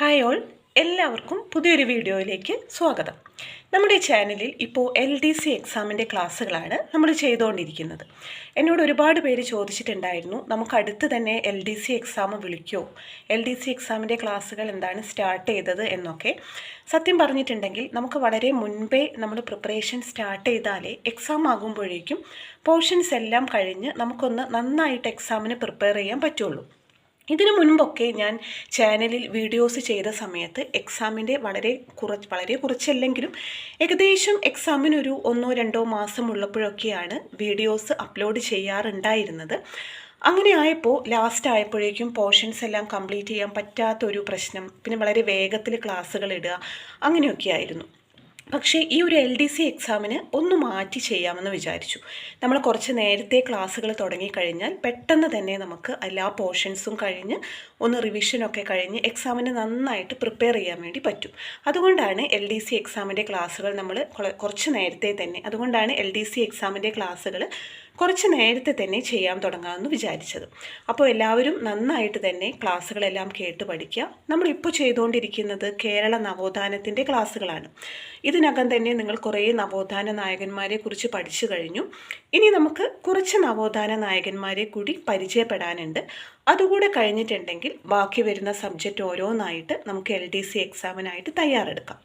Hi all എല്ലാവർക്കും പുതിയൊരു വീഡിയോയിലേക്ക് സ്വാഗതം. നമ്മുടെ ചാനലിൽ ഇപ്പോൾ എൽ ഡി സി എക്സാമിന്റെ ക്ലാസ്സുകളാണ് നമ്മൾ ചെയ്തുകൊണ്ടിരിക്കുന്നത്. എന്നോട് ഒരുപാട് പേര് ചോദിച്ചിട്ടുണ്ടായിരുന്നു നമുക്ക് അടുത്ത് തന്നെ എൽ ഡി സി എക്സാം വിളിക്കുമോ എൽ ഡി സി എക്സാമിന്റെ ക്ലാസ്സുകൾ എന്താണ് സ്റ്റാർട്ട് ചെയ്തത്? എന്നൊക്കെ. സത്യം പറഞ്ഞിട്ടുണ്ടെങ്കിൽ നമുക്ക് വളരെ മുൻപേ നമ്മൾ പ്രിപ്പറേഷൻ സ്റ്റാർട്ട് ചെയ്താലേ എക്സാം ആകുമ്പോഴേക്കും പോർഷൻസ് എല്ലാം കഴിഞ്ഞ് നമുക്കൊന്ന് നന്നായിട്ട് എക്സാമിന് പ്രിപ്പയർ ചെയ്യാൻ പറ്റുള്ളൂ. ഇതിനു മുൻപൊക്കെ ഞാൻ ചാനലിൽ വീഡിയോസ് ചെയ്ത സമയത്ത് എക്സാമിന്റെ വളരെ കുറച്ച് വളരെ കുറച്ചല്ലെങ്കിലും ഏകദേശം എക്സാമിനൊരു ഒന്നോ രണ്ടോ മാസം ഉള്ളപ്പോഴൊക്കെയാണ് വീഡിയോസ് അപ്ലോഡ് ചെയ്യാറുണ്ടായിരുന്നത്. അങ്ങനെ ആയപ്പോൾ ലാസ്റ്റ് ആയപ്പോഴേക്കും പോർഷൻസ് എല്ലാം കംപ്ലീറ്റ് ചെയ്യാൻ പറ്റാത്തൊരു പ്രശ്നം പിന്നെ വളരെ വേഗത്തിൽ ക്ലാസ്സുകൾ ഇടുക അങ്ങനെയൊക്കെ ആയിരുന്നു പക്ഷേ ഈ ഒരു എൽ ഡി സി എക്സാമിന് ഒന്ന് മാറ്റി ചെയ്യാമെന്ന് വിചാരിച്ചു. നമ്മൾ കുറച്ച് നേരത്തെ ക്ലാസ്സുകൾ തുടങ്ങിക്കഴിഞ്ഞാൽ പെട്ടെന്ന് തന്നെ നമുക്ക് എല്ലാ പോർഷൻസും കഴിഞ്ഞ് ഒന്ന് റിവിഷനൊക്കെ കഴിഞ്ഞ് എക്സാമിന് നന്നായിട്ട് പ്രിപ്പയർ ചെയ്യാൻ വേണ്ടി പറ്റും. അതുകൊണ്ടാണ് എൽ ഡി സി എക്സാമിന്റെ ക്ലാസ്സുകൾ നമ്മൾ കുറച്ച് നേരത്തെ തന്നെ അതുകൊണ്ടാണ് എൽ ഡി സി എക്സാമിന്റെ ക്ലാസ്സുകൾ കുറച്ച് നേരത്തെ തന്നെ ചെയ്യാൻ തുടങ്ങാമെന്ന് വിചാരിച്ചത്. അപ്പോൾ എല്ലാവരും നന്നായിട്ട് തന്നെ ക്ലാസ്സുകളെല്ലാം കേട്ട് പഠിക്കുക. നമ്മളിപ്പോൾ ചെയ്തുകൊണ്ടിരിക്കുന്നത് കേരള നവോത്ഥാനത്തിന്റെ ക്ലാസ്സുകളാണ്. ഇതിനകം തന്നെ നിങ്ങൾ കുറേ നവോത്ഥാന നായകന്മാരെ കുറിച്ച് പഠിച്ചു കഴിഞ്ഞു. ഇനി നമുക്ക് കുറച്ച് നവോത്ഥാന നായകന്മാരെ കൂടി പരിചയപ്പെടാനുണ്ട്. അതുകൂടെ കഴിഞ്ഞിട്ടുണ്ടെങ്കിൽ ബാക്കി വരുന്ന സബ്ജക്റ്റ് ഓരോന്നായിട്ട് നമുക്ക് എൽ ഡി സി എക്സാമിനായിട്ട് തയ്യാറെടുക്കാം.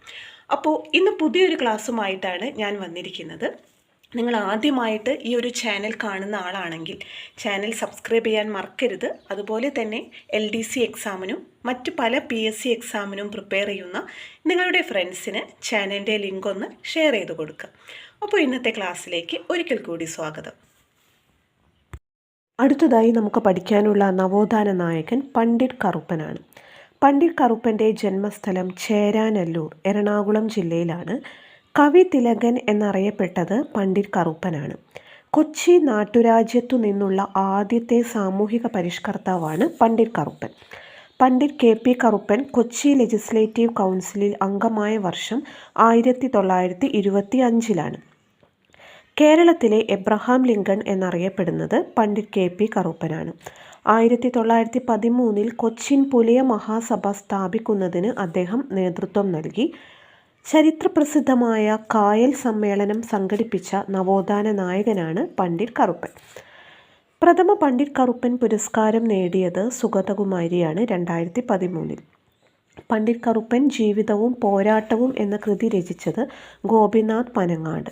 അപ്പോൾ ഇന്ന് പുതിയൊരു ക്ലാസ്സുമായിട്ടാണ് ഞാൻ വന്നിരിക്കുന്നത്. നിങ്ങൾ ആദ്യമായിട്ട് ഈ ഒരു ചാനൽ കാണുന്ന ആളാണെങ്കിൽ ചാനൽ സബ്സ്ക്രൈബ് ചെയ്യാൻ മറക്കരുത്. അതുപോലെ തന്നെ എൽ ഡി സി എക്സാമിനും മറ്റ് പല പി എസ് സി എക്സാമിനും പ്രിപ്പയർ ചെയ്യുന്ന നിങ്ങളുടെ ഫ്രണ്ട്സിന് ചാനലിന്റെ ലിങ്ക് ഒന്ന് ഷെയർ ചെയ്ത് കൊടുക്കുക. അപ്പോൾ ഇന്നത്തെ ക്ലാസ്സിലേക്ക് ഒരിക്കൽ കൂടി സ്വാഗതം. അടുത്തതായി നമുക്ക് പഠിക്കാനുള്ള നവോത്ഥാന നായകൻ പണ്ഡിറ്റ് കറുപ്പനാണ്. പണ്ഡിറ്റ് കറുപ്പന്റെ ജന്മസ്ഥലം ചേരാനല്ലൂർ എറണാകുളം ജില്ലയിലാണ്. കവി തിലകൻ എന്നറിയപ്പെട്ടത് പണ്ഡിറ്റ് കറുപ്പനാണ്. കൊച്ചി നാട്ടുരാജ്യത്തു നിന്നുള്ള ആദ്യത്തെ സാമൂഹിക പരിഷ്കർത്താവാണ് Pandit Karuppan. Pandit K P Karuppan Kochi legislative കൗൺസിലിൽ അംഗമായ വർഷം ആയിരത്തി തൊള്ളായിരത്തി ഇരുപത്തി അഞ്ചിലാണ് കേരളത്തിലെ എബ്രഹാം ലിങ്കൺ എന്നറിയപ്പെടുന്നത് പണ്ഡിറ്റ് കെ പി കറുപ്പനാണ്. ആയിരത്തി തൊള്ളായിരത്തി പതിമൂന്നിൽ കൊച്ചിൻ പുലിയ മഹാസഭ സ്ഥാപിക്കുന്നതിന് അദ്ദേഹം നേതൃത്വം നൽകി. ചരിത്രപ്രസിദ്ധമായ കായൽ സമ്മേളനം സംഘടിപ്പിച്ച നവോത്ഥാന നായകനാണ് പണ്ഡിറ്റ് കറുപ്പൻ. പ്രഥമ പണ്ഡിറ്റ് കറുപ്പൻ പുരസ്കാരം നേടിയത് സുഗതകുമാരിയാണ് രണ്ടായിരത്തി പതിമൂന്നിൽ പണ്ഡിറ്റ് കറുപ്പൻ ജീവിതവും പോരാട്ടവും എന്ന കൃതി രചിച്ചത് ഗോപിനാഥ് പനങ്ങാട്.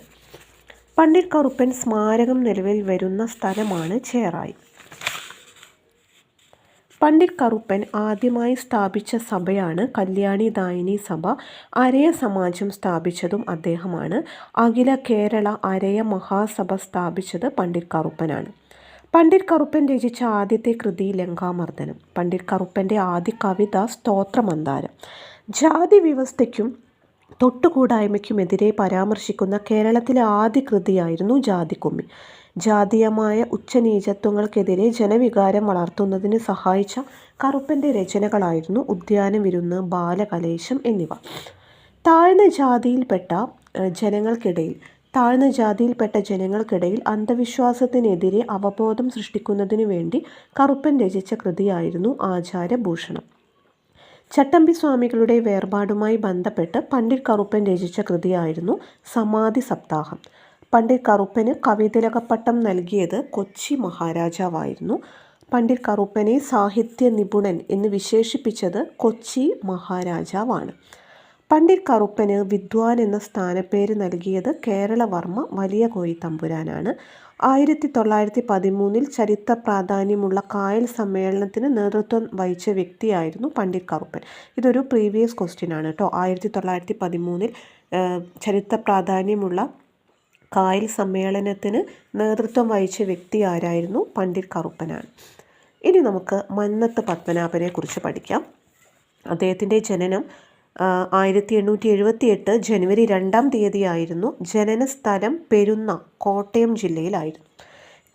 പണ്ഡിറ്റ് കറുപ്പൻ സ്മാരകം നിലവിൽ വരുന്ന സ്ഥലമാണ് ചേറായി. പണ്ഡിറ്റ് കറുപ്പൻ ആദ്യമായി സ്ഥാപിച്ച സഭയാണ് കല്യാണി ദായിനി സഭ. അരയ സമാജം സ്ഥാപിച്ചതും അദ്ദേഹമാണ്. അഖില കേരള അരയ മഹാസഭ സ്ഥാപിച്ചത് പണ്ഡിറ്റ് കറുപ്പനാണ് പണ്ഡിറ്റ് കറുപ്പൻ രചിച്ച ആദ്യത്തെ കൃതി ലങ്കാമർദ്ദനം. പണ്ഡിറ്റ് കറുപ്പന്റെ ആദ്യ കവിത സ്തോത്രമന്താരം ജാതി വ്യവസ്ഥയ്ക്കും തൊട്ടുകൂടായ്മയ്ക്കുമെതിരെ പരാമർശിക്കുന്ന കേരളത്തിലെ ആദ്യ കൃതിയായിരുന്നു ജാതിക്കുമ്മി. ജാതീയമായ ഉച്ചനീചത്വങ്ങൾക്കെതിരെ ജനവികാരം വളർത്തുന്നതിന് സഹായിച്ച കറുപ്പന്റെ രചനകളായിരുന്നു ഉദ്യാനം വിരുന്ന് ബാലകലേശം എന്നിവ. താഴ്ന്ന ജാതിയിൽപ്പെട്ട ജനങ്ങൾക്കിടയിൽ താഴ്ന്ന ജാതിയിൽപ്പെട്ട ജനങ്ങൾക്കിടയിൽ അന്ധവിശ്വാസത്തിനെതിരെ അവബോധം സൃഷ്ടിക്കുന്നതിനു വേണ്ടി കറുപ്പൻ രചിച്ച കൃതിയായിരുന്നു ആചാരഭൂഷണം. ചട്ടമ്പി സ്വാമികളുടെ വേർപാടുമായി ബന്ധപ്പെട്ട് പണ്ഡിറ്റ് കറുപ്പൻ രചിച്ച കൃതിയായിരുന്നു സമാധി സപ്താഹം പണ്ഡിറ്റ് കറുപ്പന് കവിതിലകപ്പട്ടം നൽകിയത് കൊച്ചി മഹാരാജാവായിരുന്നു. പണ്ഡിറ്റ് കറുപ്പനെ സാഹിത്യ നിപുണൻ എന്ന് വിശേഷിപ്പിച്ചത് കൊച്ചി മഹാരാജാവാണ്. പണ്ഡിറ്റ് കറുപ്പന് വിദ്വാൻ എന്ന സ്ഥാനപ്പേര് നൽകിയത് കേരളവർമ്മ വലിയ കോയി തമ്പുരാനാണ്. ആയിരത്തി തൊള്ളായിരത്തി പതിമൂന്നിൽ ചരിത്ര പ്രാധാന്യമുള്ള കായൽ സമ്മേളനത്തിന് നേതൃത്വം വഹിച്ച വ്യക്തിയായിരുന്നു പണ്ഡിറ്റ് കറുപ്പൻ. ഇതൊരു പ്രീവിയസ് ക്വസ്റ്റ്യൻ ആണ് കേട്ടോ. ആയിരത്തി തൊള്ളായിരത്തി പതിമൂന്നിൽ ചരിത്ര പ്രാധാന്യമുള്ള കായൽ സമ്മേളനത്തിന് നേതൃത്വം വഹിച്ച വ്യക്തി ആരായിരുന്നു? പണ്ഡിറ്റ് കറുപ്പനാണ് ഇനി നമുക്ക് മന്നത്ത് പത്മനാഭനെ കുറിച്ച് പഠിക്കാം. അദ്ദേഹത്തിന്റെ ജനനം ആയിരത്തി എണ്ണൂറ്റി എഴുപത്തി എട്ട് ജനുവരി രണ്ടാം തീയതിയായിരുന്നു. ജനനസ്ഥലം പെരുന്ന കോട്ടയം ജില്ലയിലായിരുന്നു.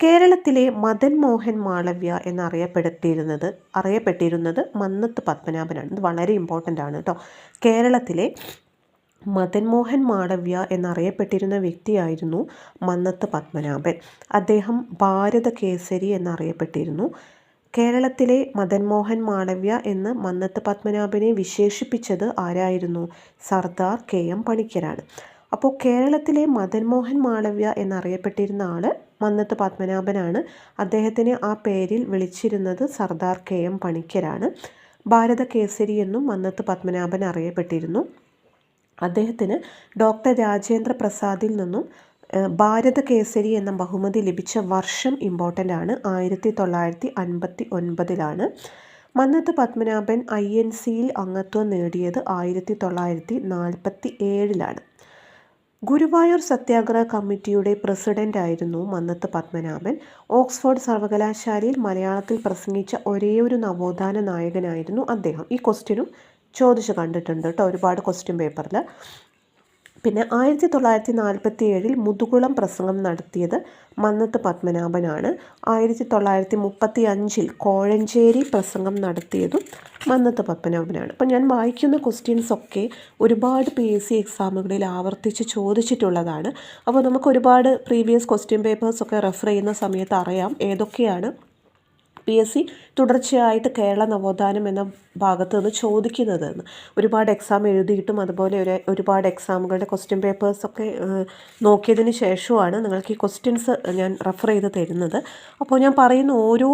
കേരളത്തിലെ മദൻ മോഹൻ മാളവ്യ എന്നറിയപ്പെടുത്തിയിരുന്നത് അറിയപ്പെട്ടിരുന്നത് മന്നത്ത് പത്മനാഭനാണ്. ഇത് വളരെ ഇമ്പോർട്ടന്റ് ആണ് കേട്ടോ. കേരളത്തിലെ മദൻ മാടവ്യ മാളവ്യ എന്നറിയപ്പെട്ടിരുന്ന വ്യക്തിയായിരുന്നു മന്നത്ത് പത്മനാഭൻ. അദ്ദേഹം ഭാരത കേസരി എന്നറിയപ്പെട്ടിരുന്നു. കേരളത്തിലെ മദൻമോഹൻ മാളവ്യ എന്ന് മന്നത്ത് പത്മനാഭനെ വിശേഷിപ്പിച്ചത് ആരായിരുന്നു? സർദാർ കെ എം പണിക്കരാണ്. അപ്പോൾ കേരളത്തിലെ മദൻമോഹൻ മാളവ്യ എന്നറിയപ്പെട്ടിരുന്ന ആൾ മന്നത്ത് പത്മനാഭനാണ്. അദ്ദേഹത്തിനെ ആ പേരിൽ വിളിച്ചിരുന്നത് സർദാർ കെ എം പണിക്കരാണ്. ഭാരത കേസരി എന്നും മന്നത്ത് പത്മനാഭൻ അറിയപ്പെട്ടിരുന്നു. അദ്ദേഹത്തിന് ഡോക്ടർ രാജേന്ദ്ര പ്രസാദിൽ നിന്നും ഭാരത കേസരി എന്ന ബഹുമതി ലഭിച്ച വർഷം ഇമ്പോർട്ടന്റ് ആണ്. ആയിരത്തി തൊള്ളായിരത്തി അൻപത്തി ഒൻപതിലാണ് മന്നത്ത് പത്മനാഭൻ ഐ എൻ സിയിൽ അംഗത്വം നേടിയത് ആയിരത്തി തൊള്ളായിരത്തി നാൽപ്പത്തി ഏഴിലാണ് ഗുരുവായൂർ സത്യാഗ്രഹ കമ്മിറ്റിയുടെ പ്രസിഡന്റായിരുന്നു മന്നത്ത് പത്മനാഭൻ. ഓക്സ്ഫോർഡ് സർവകലാശാലയിൽ മലയാളത്തിൽ പ്രസംഗിച്ച ഒരേയൊരു നവോത്ഥാന നായകനായിരുന്നു അദ്ദേഹം. ഈ ക്വസ്റ്റ്യനും ചോദിച്ചു കണ്ടിട്ടുണ്ട് കേട്ടോ ഒരുപാട് ക്വസ്റ്റ്യൻ പേപ്പറിൽ പിന്നെ ആയിരത്തി തൊള്ളായിരത്തി നാൽപ്പത്തി ഏഴിൽ മുതുകുളം പ്രസംഗം നടത്തിയത് മന്നത്ത് പത്മനാഭനാണ്. ആയിരത്തി തൊള്ളായിരത്തി മുപ്പത്തി അഞ്ചിൽ കോഴഞ്ചേരി പ്രസംഗം നടത്തിയതും മന്നത്ത് പത്മനാഭനാണ്. അപ്പം ഞാൻ വായിക്കുന്ന ക്വസ്റ്റ്യൻസ് ഒക്കെ ഒരുപാട് പി എസ് സി എക്സാമുകളിൽ ആവർത്തിച്ച് ചോദിച്ചിട്ടുള്ളതാണ്. അപ്പോൾ നമുക്ക് ഒരുപാട് പ്രീവിയസ് ക്വസ്റ്റ്യൻ പേപ്പേഴ്സൊക്കെ റെഫർ ചെയ്യുന്ന സമയത്ത് അറിയാം ഏതൊക്കെയാണ് പി എസ് സി തുടർച്ചയായിട്ട് കേരള നവോത്ഥാനം എന്ന ഭാഗത്ത് നിന്ന് ചോദിക്കുന്നതെന്ന് ഒരുപാട് എക്സാം എഴുതിയിട്ടും അതുപോലെ ഒരു ഒരുപാട് എക്സാമുകളുടെ ക്വസ്റ്റ്യൻ പേപ്പേഴ്സൊക്കെ നോക്കിയതിന് ശേഷമാണ് നിങ്ങൾക്ക് ഈ ക്വസ്റ്റ്യൻസ് ഞാൻ റെഫർ ചെയ്ത് തരുന്നത്. അപ്പോൾ ഞാൻ പറയുന്ന ഓരോ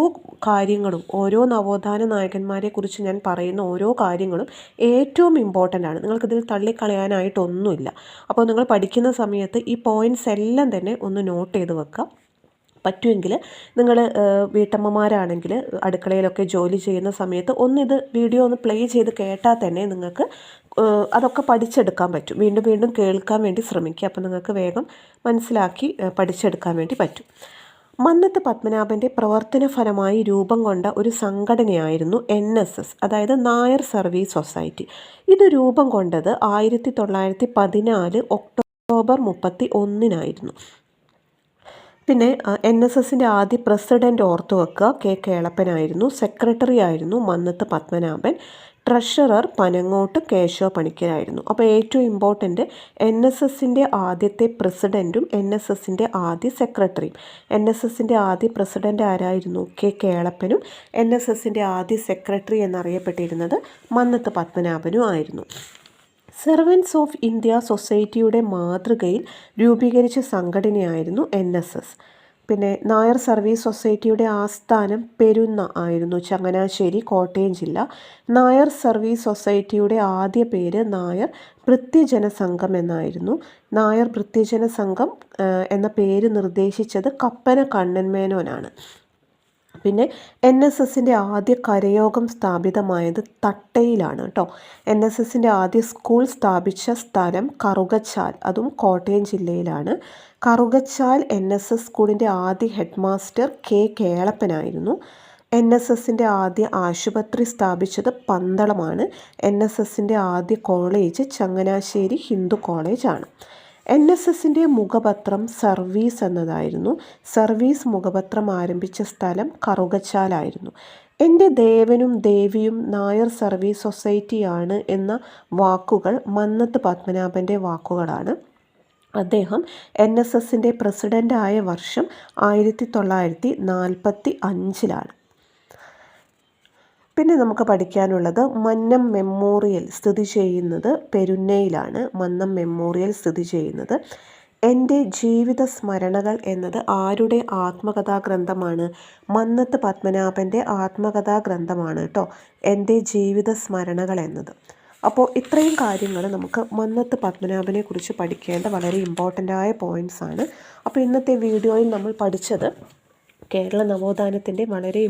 കാര്യങ്ങളും ഓരോ നവോത്ഥാന നായകന്മാരെ കുറിച്ച് ഞാൻ പറയുന്ന ഓരോ കാര്യങ്ങളും ഏറ്റവും ഇമ്പോർട്ടന്റ് ആണ്. നിങ്ങൾക്കിതിൽ തള്ളിക്കളയാനായിട്ടൊന്നുമില്ല. അപ്പോൾ നിങ്ങൾ പഠിക്കുന്ന സമയത്ത് ഈ പോയിന്റ്സ് എല്ലാം തന്നെ ഒന്ന് നോട്ട് ചെയ്ത് വെക്കുക. പറ്റുമെങ്കിൽ നിങ്ങൾ വീട്ടമ്മമാരാണെങ്കിൽ അടുക്കളയിലൊക്കെ ജോലി ചെയ്യുന്ന സമയത്ത് ഒന്നിത് വീഡിയോ ഒന്ന് പ്ലേ ചെയ്ത് കേട്ടാൽ തന്നെ നിങ്ങൾക്ക് അതൊക്കെ പഠിച്ചെടുക്കാൻ പറ്റും. വീണ്ടും വീണ്ടും കേൾക്കാൻ വേണ്ടി ശ്രമിക്കുക. അപ്പോൾ നിങ്ങൾക്ക് വേഗം മനസ്സിലാക്കി പഠിച്ചെടുക്കാൻ വേണ്ടി പറ്റും. മന്നത്ത് പത്മനാഭന്റെ പ്രവർത്തന ഫലമായി രൂപം കൊണ്ട ഒരു സംഘടനയായിരുന്നു എൻ എസ് എസ് അതായത് നായർ സർവീസ് സൊസൈറ്റി. ഇത് രൂപം കൊണ്ടത് ആയിരത്തി തൊള്ളായിരത്തി പതിനാല് ഒക്ടോബർ മുപ്പത്തി ഒന്നിനായിരുന്നു. പിന്നെ എൻ എസ് എസിന്റെ ആദ്യ പ്രസിഡന്റ് ഓർത്തു വെക്കുക. കെ. കേളപ്പനായിരുന്നു. സെക്രട്ടറി ആയിരുന്നു മന്നത്ത് പത്മനാഭൻ. ട്രഷറർ പനങ്ങോട്ട് കേശവ പണിക്കരായിരുന്നു. അപ്പോൾ ഏറ്റവും ഇമ്പോർട്ടന്റ് എൻ എസ് എസിന്റെ ആദ്യത്തെ പ്രസിഡന്റും എൻ എസ് എസിന്റെ ആദ്യ സെക്രട്ടറിയും. എൻ എസ് എസിന്റെ ആദ്യ പ്രസിഡന്റ് ആരായിരുന്നു? കെ. കേളപ്പനും. എൻ എസ് എസിന്റെ ആദ്യ സെക്രട്ടറി എന്നറിയപ്പെട്ടിരുന്നത് മന്നത്ത് പത്മനാഭനും ആയിരുന്നു. സെർവൻസ് ഓഫ് ഇന്ത്യ സൊസൈറ്റിയുടെ മാതൃകയിൽ രൂപീകരിച്ച സംഘടനയായിരുന്നു എൻ എസ് എസ് പിന്നെ നായർ സർവീസ് സൊസൈറ്റിയുടെ ആസ്ഥാനം പെരുന്ന ആയിരുന്നു ചങ്ങനാശ്ശേരി കോട്ടയം ജില്ല. നായർ സർവീസ് സൊസൈറ്റിയുടെ ആദ്യ പേര് നായർ ഭൃത്യജന സംഘം എന്നായിരുന്നു. നായർ ഭൃത്യജന സംഘം എന്ന പേര് നിർദ്ദേശിച്ചത് കപ്പന കണ്ണൻ മേനോനാണ്. പിന്നെ എൻ എസ് എസിന്റെ ആദ്യ കരയോഗം സ്ഥാപിതമായത് തട്ടയിലാണ് കേട്ടോ എൻ എസ് എസിന്റെ ആദ്യ സ്കൂൾ സ്ഥാപിച്ച സ്ഥലം കറുകച്ചാൽ അതും കോട്ടയം ജില്ലയിലാണ്. കറുകച്ചാൽ എൻ എസ് എസ് സ്കൂളിന്റെ ആദ്യ ഹെഡ് മാസ്റ്റർ കെ കേളപ്പനായിരുന്നു. എൻ എസ് എസിന്റെ ആദ്യ ആശുപത്രി സ്ഥാപിച്ചത് പന്തളമാണ്. എൻ എസ് എസിന്റെ ആദ്യ കോളേജ് ചങ്ങനാശ്ശേരി ഹിന്ദു കോളേജാണ്. എൻ എസ് എസിന്റെ മുഖപത്രം സർവീസ് എന്നതായിരുന്നു. സർവീസ് മുഖപത്രം ആരംഭിച്ച സ്ഥലം കറുകച്ചാലായിരുന്നു. എന്റെ ദേവനും ദേവിയും നായർ സർവീസ് സൊസൈറ്റിയാണ് എന്ന വാക്കുകൾ മന്നത്ത് പത്മനാഭന്റെ വാക്കുകളാണ്. അദ്ദേഹം എൻ എസ് എസിന്റെ പ്രസിഡന്റായ വർഷം ആയിരത്തി തൊള്ളായിരത്തി നാൽപ്പത്തി അഞ്ചിലാണ്. പിന്നെ നമുക്ക് പഠിക്കാനുള്ളത് മന്നം മെമ്മോറിയൽ സ്ഥിതി ചെയ്യുന്നത് പെരുന്നയിലാണ്. മന്നം മെമ്മോറിയൽ സ്ഥിതി ചെയ്യുന്നത്. എന്റെ ജീവിത സ്മരണകൾ എന്നത് ആരുടെ ആത്മകഥാ ഗ്രന്ഥമാണ് മന്നത്ത് പത്മനാഭന്റെ ആത്മകഥാ ഗ്രന്ഥമാണ് കേട്ടോ. എന്റെ ജീവിത സ്മരണകൾ എന്നത്. അപ്പോൾ ഇത്രയും കാര്യങ്ങൾ നമുക്ക് മന്നത്ത് പത്മനാഭനെ കുറിച്ച് പഠിക്കേണ്ട വളരെ ഇമ്പോർട്ടന്റ് ആയ പോയിന്റ്സ് ആണ്. അപ്പോൾ ഇന്നത്തെ വീഡിയോയിൽ നമ്മൾ പഠിച്ചത് കേരള നവോത്ഥാനത്തിന്റെ വളരെ